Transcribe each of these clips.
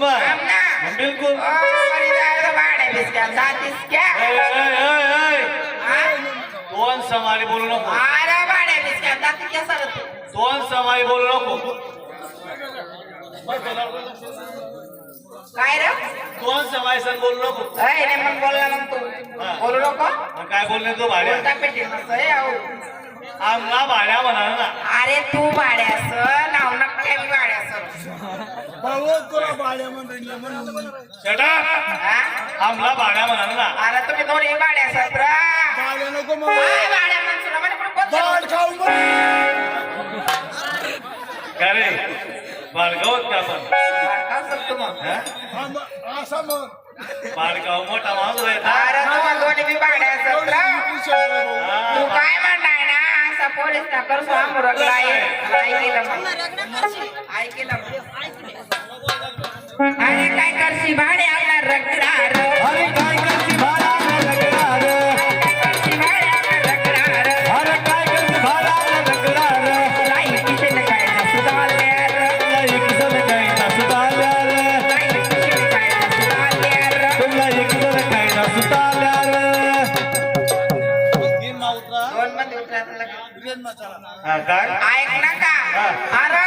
बिलकुल. भाड्या? दोन समारी बोलू नको. अरे भाड्या तू? दोन समारी बोलू नको. काय रे? दोन समाई सण बोलू नको. मग बोलला मग तू. बोलू नको? काय बोलले तू भाड्या? बोलता पेटी नसतं, हे अहो. आमला भाड्या म्हणाल. ना अरे तू नका शेटा हा? आमला भाड्या म्हणाल ना. अरे तुम्ही दोन्ही भाड्यास भाड्या माणसं म्हणजे कुठं कोण का रे? बाळगावत का आपण? काय सांगतो मग? हा? बाळगाव मोठा माणूस आहे. अरे तुम्हाला दोन्ही बी भाड्यास तू हा. काय म्हणणार ना? असा पोलीस ना कर समोर ऐकलं मग ऐकलं अरे काय करशी भाडे आपला रगडार? अरे काय करते भाडा झगडा रे भाडे आपला रगडार? अरे काय करते भाडा झगडा रे लाई किशन काय सुधारल्यार? तुला एक जण काय ना सुताल्या रे लाई किशन काय सुधारल्यार? तुला एक जण काय ना सुताल्या रे दोन मध्ये उतरा हा, काय? ऐक ना का? अरे!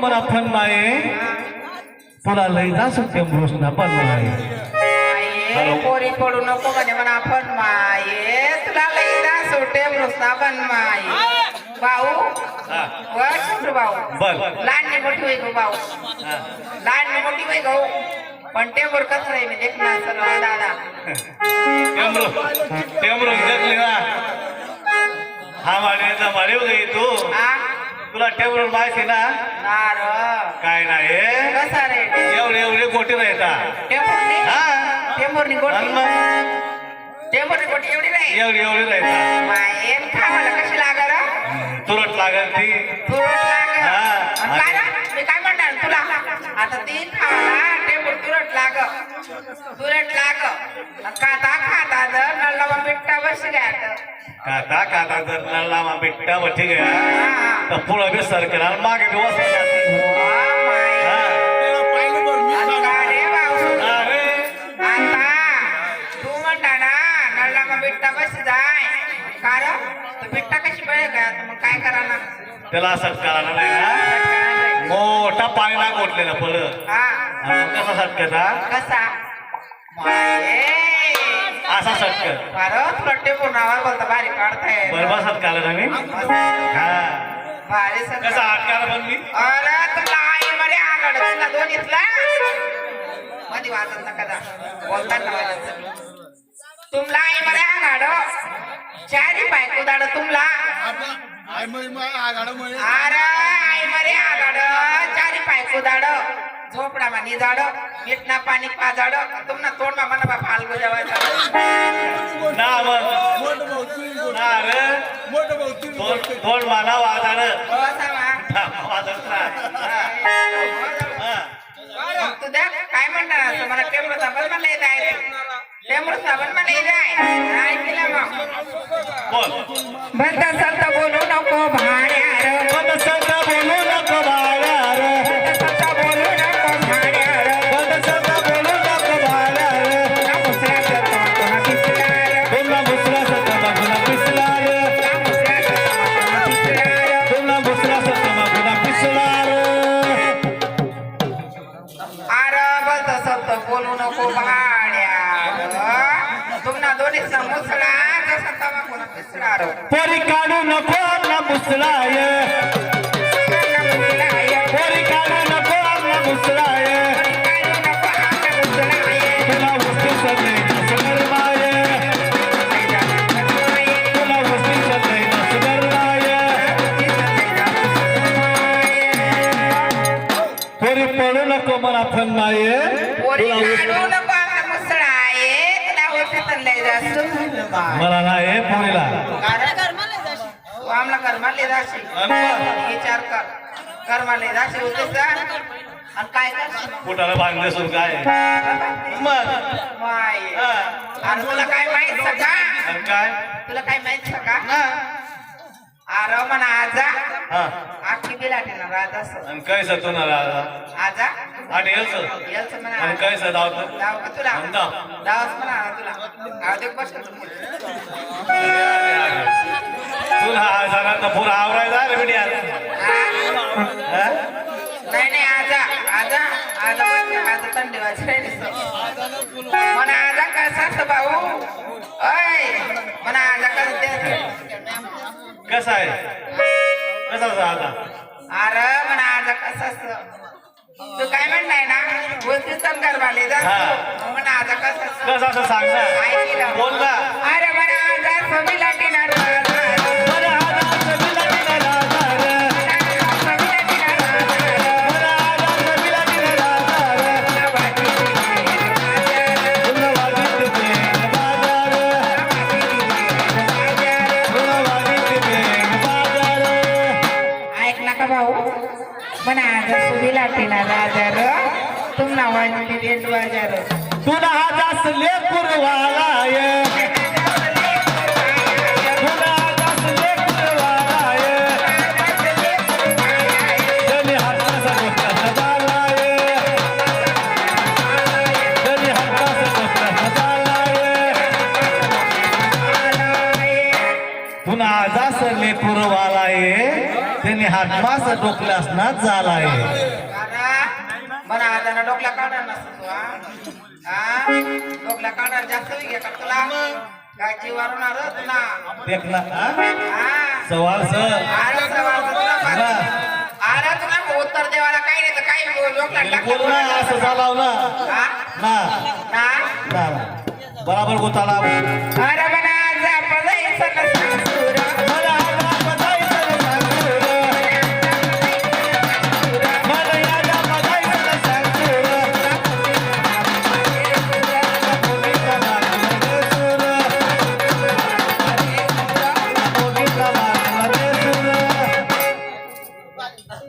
मला पण माये तुला लय जास्त कृष्ण बनवाये आये, पोरी पडू नको म्हणे म्हणा आपण माये तुला लईदा सुटे मृष्णा पण माये. भाऊ भाऊ. लहान मोठी होई गो भाऊ. लहान मोठी होई गो पण ते बरकत नाही मी देख ना सर्व दादा. हा माडीव गई तू हा? तुला टेमरो माहिती ना? नार काय नाही. कसा रे? एवढे एवढे गोटी हा? आणि मग? एवढी नाही? एवढी एवढी राहता मायेन खावाला कशी लागा रा तुरट लागल ती. तुरट लाग हा. आणि काय रा? मी काय म्हणणार तुला? आता ती खावाला टेंबूर तुरट लाग. तुरट लाग. आणि खाता खाता जर नळला मिठ्ठा बस गया काता काता जर नळला मा बिट्टा बठी गया तर पुढं बी सरकणार मागे बी मग बिट्टा बस जाय. कारण बिट्टा कशी बळे काय करा ना त्याला असं करायला नाही ना? मोठा पाणी ना गोठलेला पडत हा. कसा सटकता कसा. असा सटकत. भारत लट्टे पुन्हावर बोलता भारी काढताय. बरोबर सटकाला ना मी? हा. भारी सर कसा अटकाला पण मी? अरे तुला आई मरे आगड तुला दोन इथला. मध्ये वाजत नका जा. बोलताना वाजत तुमला आई मरे आगाड. चारी पाय कुदाड तुमला. अरे आई मरे आगाड चारी पाय कुदाड झोपडा मा निजाड मीठना पाणी पाजाड तुमना तोंड मा मला फाल्गू जेवायचा ना मग ना रे. दोन माना वाजाड पोरी काढू नको आपला मुसळाय. पोरी काढू नको आपला मुसळाय. तुला वस्ती सगळे सुगरमाय तुला वस्ती सगळे पोरी नको मला फन्नाय पोरी तुला मला नाही पोरीला तू आम्हाला कर्माले जाशी. विचार कर. कर्माले जाशी होते सर आणि काय करशील? पोटाला बांधले काय मग? माय. हा. आणि तुला काय माहीत सका काय? तुला काय माहीत सका अरे म्हणा आजा. हा. आखी बिलाटी ना राजा असं आणि काय सर तुला राजा आजा? आणि येल सर. यायचं म्हणा. आणि काय सर धावत दाव का तुला. आणि दाव. दावच म्हणा तुला. आव देख बस तुला. आजारात पुरा बिडी आता हा? नाही नाही आजा. आजा. आजा थंडी वाजली. म्हणा आजा कसा कसा आहे कसा आता. अरे म्हणा आजा कसं तू काय म्हणलाय ना? गरबाले जा हा. म्हणा आजा कसं कसं असं सांग ना. ऐकलं. बोल ना. अरे म्हणा आजा समी लाटीनार गोष्ट झाला ये. त्याने हाताचा गोष्ट झाला ये. पुन्हा आजास लेपुरवाला ये त्याने हातमास डोकल्यास ना झाला म्हणा आता डोकला काढणार नसतो तू हा? हा डोकला काढणार जास्त का तुला गाची तुला हा? हा सवाल सर सवाल तर तुला. पाहिजे. अरे तुला उत्तर देवाला काही नाही तर काही डोकला बोल ना असं झाला ना हा? ना ना? ना बराबर गोताला अरे म्हणा आज आपण जायचं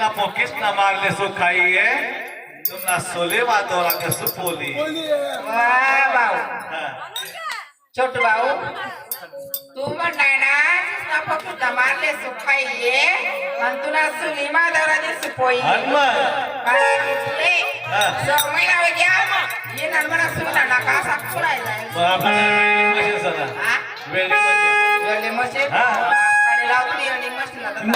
सो खाईये तुमना सोले वादोरा कसं पोली वा भाऊ हा. छोटू भाऊ तू म्हणलाय ना कृष्णा फक्त मारले सुखाईये आणि तुला सुली माधवराने सुपोई हनुमान। हा. महिना हो गया ये नर्मदा सुना ना का सा खुलायला मग आपण वेल्डिंग मशीन सदा हा वेल्डिंग मशीन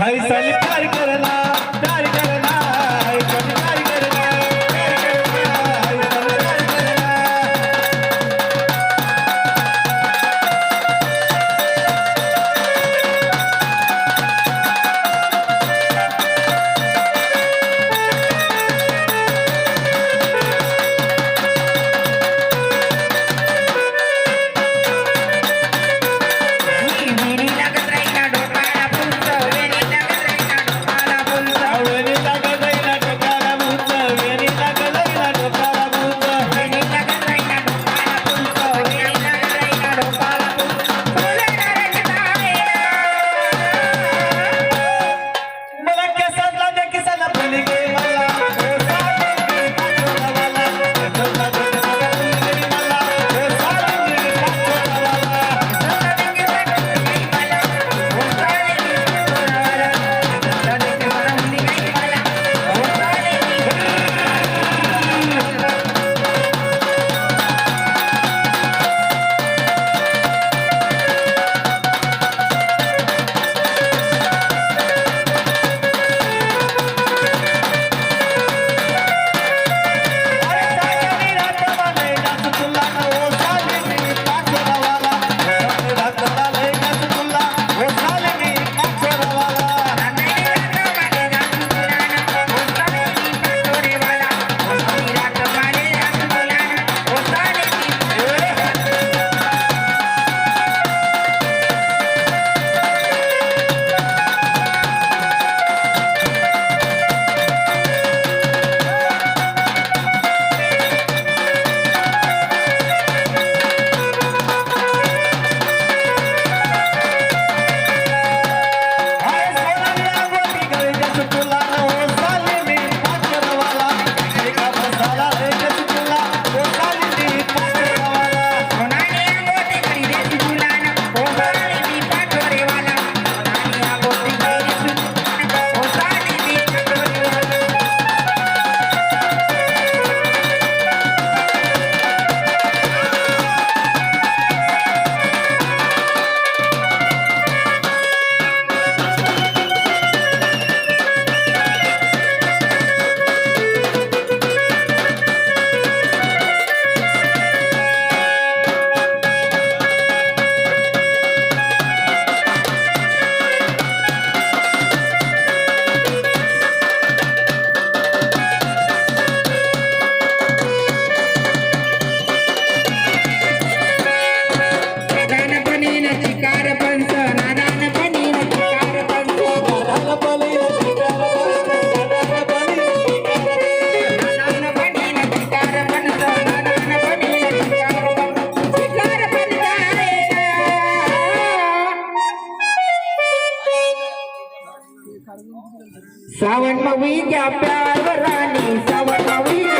हर साल प्यार करना सावन मवी क्या प्यार राणी सावन मवी